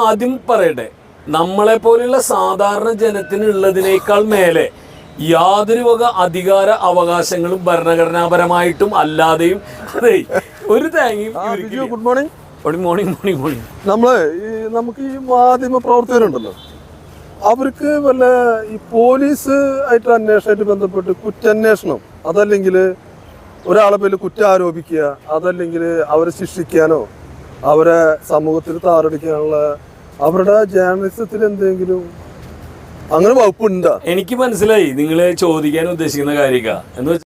ആദ്യം പറയട്ടെ നമ്മളെ പോലെയുള്ള സാധാരണ ജനത്തിനുള്ളതിനേക്കാൾ മേലെ യാതൊരു വക അധികാര അവകാശങ്ങളും ഭരണഘടനാപരമായിട്ടും അല്ലാതെയും അതെ ഒരു ആ, ഇവർക്ക് good morning morning morning morning നമ്മൾ നമുക്ക് ഈ മാധ്യമ പ്രവർത്തകരുണ്ടല്ലോ. അവർക്ക് വല്ല ഈ പോലീസ് ആയിട്ട് അന്വേഷണമായിട്ട് ബന്ധപ്പെട്ട് കുറ്റാന്വേഷണം അതല്ലെങ്കിൽ ഒരാളെ പേരിൽ കുറ്റം ആരോപിക്കുക അതല്ലെങ്കിൽ അവരെ ശിക്ഷിക്കാനോ അവരെ സമൂഹത്തിൽ താറടിക്കാനുള്ള അവരുടെ ജേർണലിസത്തിൽ എന്തെങ്കിലും അങ്ങനെ വകുപ്പുണ്ടോ? എനിക്ക് മനസ്സിലായി. നിങ്ങൾ ചോദിക്കാൻ ഉദ്ദേശിക്കുന്ന കാര്യക്ക. എന്ന്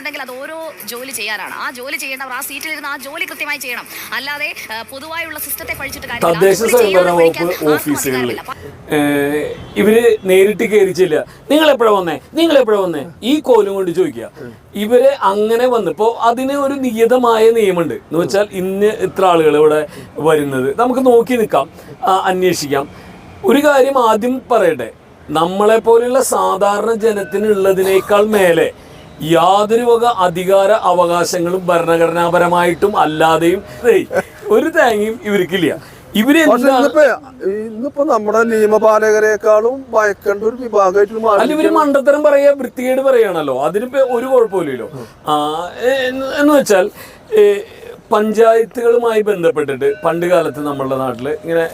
വെച്ചാൽ വെച്ചിട്ടുണ്ടെങ്കിൽ അത് ഓരോ ജോലി ചെയ്യാനാണ്. ആ ജോലി ചെയ്യേണ്ടവർ ആ സീറ്റിൽ ഇരുന്ന് ആ ജോലി കൃത്യമായി ചെയ്യണം. അല്ലാതെ പൊതുവായുള്ള സിസ്റ്റത്തെ പഴിച്ചിട്ട് കാര്യമില്ല. ഇവർ നേരിട്ട് കയറിച്ചില്ല നിങ്ങൾ എപ്പോഴാ വന്നേ? നിങ്ങൾ എപ്പോഴാ വന്നേ? ഈ കോലും കൊണ്ട് ചോദിക്കുക. ഇവർ അങ്ങനെ വന്ന് ഇപ്പോ അതിന് ഒരു നിയതമായ നിയമമുണ്ട്. എന്ന് വെച്ചാൽ ഇന്ന് ഇത്ര ആളുകൾ ഇവിടെ വരുന്നത്. നമുക്ക് നോക്കി നിൽക്കാം അന്വേഷിക്കാം. ഒരു കാര്യം ആദ്യം പറയട്ടെ. നമ്മളെ പോലെയുള്ള സാധാരണ ജനത്തിനുള്ളതിനേക്കാൾ മേലെ യാതൊരു വക അധികാര അവകാശങ്ങളും ഭരണഘടനാപരമായിട്ടും അല്ലാതെയും ഒരു തേങ്ങയും ഇവർക്കില്ല. ഇവർ ഇന്നിപ്പോ നമ്മുടെ നിയമപാലകരെക്കാളും ഭയക്കേണ്ട ഒരു വിഭാഗമായിട്ട് അല്ല ഇവർ മണ്ടത്തരം പറയാ വൃത്തികേട് പറയാണല്ലോ. അതിനിപ്പോ ഒരു കുഴപ്പമില്ലല്ലോ. ആ എന്ന് വെച്ചാൽ പഞ്ചായത്തുകളുമായി ബന്ധപ്പെട്ടിട്ട് പണ്ട് കാലത്ത് നമ്മളുടെ നാട്ടിൽ ഇങ്ങനെ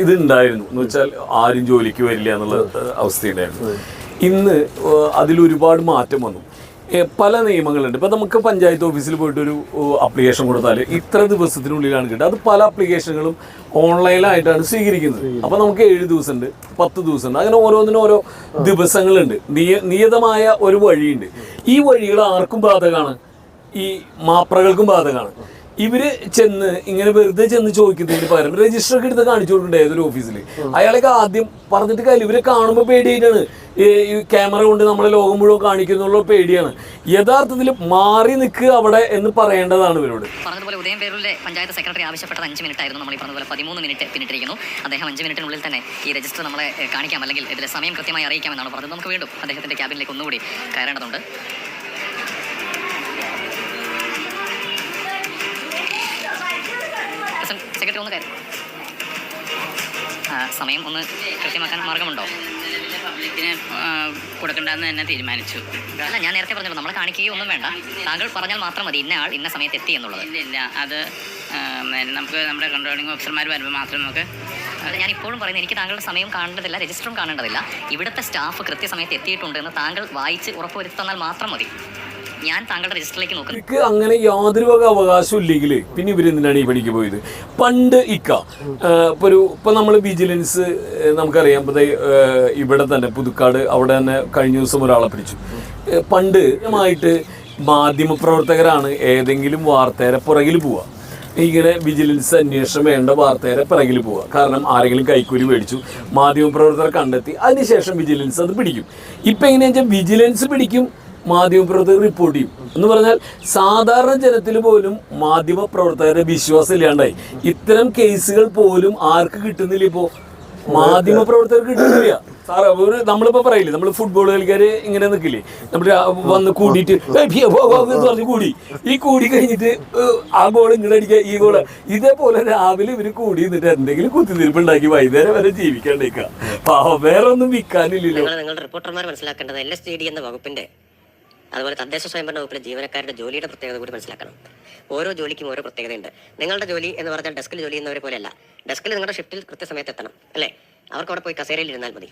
ഇതുണ്ടായിരുന്നു. എന്ന് വെച്ചാൽ ആരും ജോലിക്ക് വരില്ല എന്നുള്ള അവസ്ഥയുണ്ടായിരുന്നു. ഇന്ന് അതിലൊരുപാട് മാറ്റം വന്നു. പല നിയമങ്ങളുണ്ട്. ഇപ്പം നമുക്ക് പഞ്ചായത്ത് ഓഫീസിൽ പോയിട്ട് ഒരു അപ്ലിക്കേഷൻ കൊടുത്താൽ ഇത്ര ദിവസത്തിനുള്ളിലാണ് കിട്ടുക. അത് പല അപ്ലിക്കേഷനുകളും ഓൺലൈനായിട്ടാണ് സ്വീകരിക്കുന്നത്. അപ്പം നമുക്ക് ഏഴ് ദിവസമുണ്ട് പത്ത് ദിവസമുണ്ട്. അങ്ങനെ ഓരോന്നിനും ഓരോ ദിവസങ്ങളുണ്ട്. നിയ നിയതമായ ഒരു വഴിയുണ്ട്. ഈ വഴികൾ ആർക്കും ബാധകമാണ്. ഈ മാപ്രകൾക്കും ബാധകമാണ്. ഇവർ ചെന്ന് ഇങ്ങനെ വെറുതെ ചെന്ന് ചോദിക്കുന്നതിന് പകരം രജിസ്റ്റർ ഒക്കെ എടുത്ത് കാണിച്ചു കൊടുക്കണ്ടേ ഏതൊരു ഓഫീസിൽ അയാളൊക്കെ ആദ്യം പറഞ്ഞിട്ട് കാര്യം ഇവരെ കാണുമ്പോൾ പേടിയായിട്ടാണ്. ഈ ക്യാമറ കൊണ്ട് നമ്മളെ ലോകം മുഴുവൻ കാണിക്കുന്നുള്ള പേടിയാണ്. യഥാർത്ഥത്തിൽ മാറി നിൽക്കുക അവിടെ എന്ന് പറയേണ്ടതാണ് ഇവരോട്. പറഞ്ഞതുപോലെ ഉദയം പേരൂരിലെ പഞ്ചായത്ത് സെക്രട്ടറി ആവശ്യപ്പെട്ടത് അഞ്ച് മിനിറ്റ് ആയിരുന്നു നമ്മൾ ഈ പറഞ്ഞതുപോലെ പതിമൂന്ന് മിനിറ്റ് പിന്നിട്ടിരിക്കുന്നു. അദ്ദേഹം അഞ്ച് മിനിറ്റിനുള്ളിൽ തന്നെ ഈ രജിസ്റ്റർ നമ്മളെ കാണിക്കാം. അല്ലെങ്കിൽ ഇതിലെ സമയം കൃത്യമായി അറിയിക്കാമെന്നാണ് പറഞ്ഞത്. നമുക്ക് വീണ്ടും അദ്ദേഹത്തിന്റെ ക്യാബിനിലേക്ക് ഒന്നുകൂടി കയറേണ്ടതുണ്ട്. കയറി. ആ, സമയം ഒന്ന് കൃത്യമാക്കാൻ മാർഗമുണ്ടോ? പബ്ലിക്കിന് കൊടുക്കണ്ടെന്ന് തന്നെ തീരുമാനിച്ചു. അല്ല ഞാൻ നേരത്തെ പറഞ്ഞല്ലോ നമ്മളെ കാണിക്കുകയോ ഒന്നും വേണ്ട. താങ്കൾ പറഞ്ഞാൽ മാത്രം മതി ഇന്ന ആൾ ഇന്ന സമയത്ത് എത്തി എന്നുള്ളത്. ഇല്ല ഇല്ല അത് നമുക്ക് നമ്മുടെ കൺട്രോളിംഗ് ഓഫീസർമാർ വരുമ്പോൾ മാത്രം നമുക്ക് അല്ല ഞാൻ ഇപ്പോഴും പറയുന്നത് എനിക്ക് താങ്കളുടെ സമയം കാണേണ്ടതില്ല രജിസ്റ്ററും കാണേണ്ടതില്ല. ഇവിടുത്തെ സ്റ്റാഫ് കൃത്യസമയത്ത് എത്തിയിട്ടുണ്ട് എന്ന് താങ്കൾ വായിച്ച് ഉറപ്പുവരുത്തി തന്നാൽ മാത്രം മതി. ഞാൻ രജിസ്റ്ററിലേക്ക് നോക്കുന്നു. അങ്ങനെ യാതൊരു വക അവകാശം ഇല്ലെങ്കിൽ പിന്നെ ഇവരെന്തിനാണ് ഈ പണിക്ക് പോയത്? പണ്ട് ഇക്ക ഇപ്പൊ ഒരു ഇപ്പൊ നമ്മൾ വിജിലൻസ് നമുക്കറിയാം. ഇവിടെ തന്നെ പുതുക്കാട് അവിടെ തന്നെ കഴിഞ്ഞ ദിവസം ഒരാളെ പിടിച്ചു. പണ്ട് ആയിട്ട് മാധ്യമപ്രവർത്തകരാണ് ഏതെങ്കിലും വാർത്തയുടെ പുറകിൽ പോവുക. ഇങ്ങനെ വിജിലൻസ് അന്വേഷണം വേണ്ട വാർത്തയുടെ പിറകിൽ പോവുക. കാരണം ആരെങ്കിലും കൈക്കൂലി മേടിച്ചു മാധ്യമപ്രവർത്തകർ കണ്ടെത്തി അതിനുശേഷം വിജിലൻസ് അത് പിടിക്കും. ഇപ്പം എങ്ങനെയാണെന്ന് വെച്ചാൽ വിജിലൻസ് പിടിക്കും മാധ്യമപ്രവർത്തകർ റിപ്പോർട്ട് ചെയ്യും. എന്ന് പറഞ്ഞാൽ സാധാരണ ജനത്തിൽ പോലും മാധ്യമപ്രവർത്തകരുടെ വിശ്വാസം ഇല്ലാണ്ടായി. ഇത്തരം കേസുകൾ പോലും ആർക്ക് കിട്ടുന്നില്ല ഇപ്പോൾ മാധ്യമപ്രവർത്തകർക്ക് കിട്ടുന്നില്ല. സാറേ നമ്മളിപ്പോ പറയില്ലേ നമ്മൾ ഫുട്ബോൾ കളിക്കാര് ഇങ്ങനെ നിൽക്കില്ലേ നമ്മൾ വന്ന് കൂടിയിട്ട് പറഞ്ഞു ഭിയ, പോ, പോ" എന്ന് പറഞ്ഞ് കൂടി. ഈ കൂടി കഴിഞ്ഞിട്ട് ആ ഗോൾ ഇങ്ങനെ അടിക്കുക ഈ ഗോൾ ഇതേപോലെ രാവിലെ ഇവർ കൂടി നിന്നിട്ട് എന്തെങ്കിലും കുത്തിനിരിപ്പ് ഉണ്ടാക്കി വൈകുന്നേരം വരെ ജീവിക്കാണ്ടേക്കാം വേറെ ഒന്നും വിൽക്കാനില്ലല്ലോ. നിങ്ങൾ റിപ്പോർട്ടർമാർ മനസ്സിലാക്കേണ്ടത് എൽ എസ് ഡി എന്ന വകുപ്പിന്റെ അതുപോലെ തദ്ദേശ സ്വയംഭരണ വകുപ്പിലെ ജീവനക്കാരുടെ ജോലിയുടെ പ്രത്യേകത കൂടി മനസ്സിലാക്കണം. ഓരോ ജോലിക്കും ഓരോ പ്രത്യേകതയുണ്ട്. നിങ്ങളുടെ ജോലി എന്ന് പറഞ്ഞാൽ ഡെസ്കിൽ ജോലി ചെയ്യുന്നവരെ പോലെയല്ല. ഡെസ്കിൽ നിങ്ങളുടെ ഷിഫ്റ്റിൽ കൃത്യസമയത്ത് എത്തണം അല്ലേ? അവർക്ക് അവിടെ പോയി കസേരയിൽ ഇരുന്നാൽ മതി.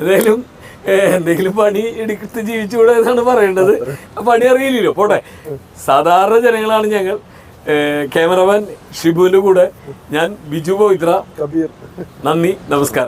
എന്തായാലും എന്തെങ്കിലും പണി എടുത്ത് ജീവിച്ചുകൂടെ എന്നാണ് പറയേണ്ടത്. പണി അറിയില്ലല്ലോ. പോട്ടെ. സാധാരണ ജനങ്ങളാണ് ഞങ്ങൾ. ക്യാമറമാൻ ഷിബുവിന്റെ കൂടെ. ഞാൻ ബിജു പവിത്ര. കബീർ. നന്ദി നമസ്കാരം.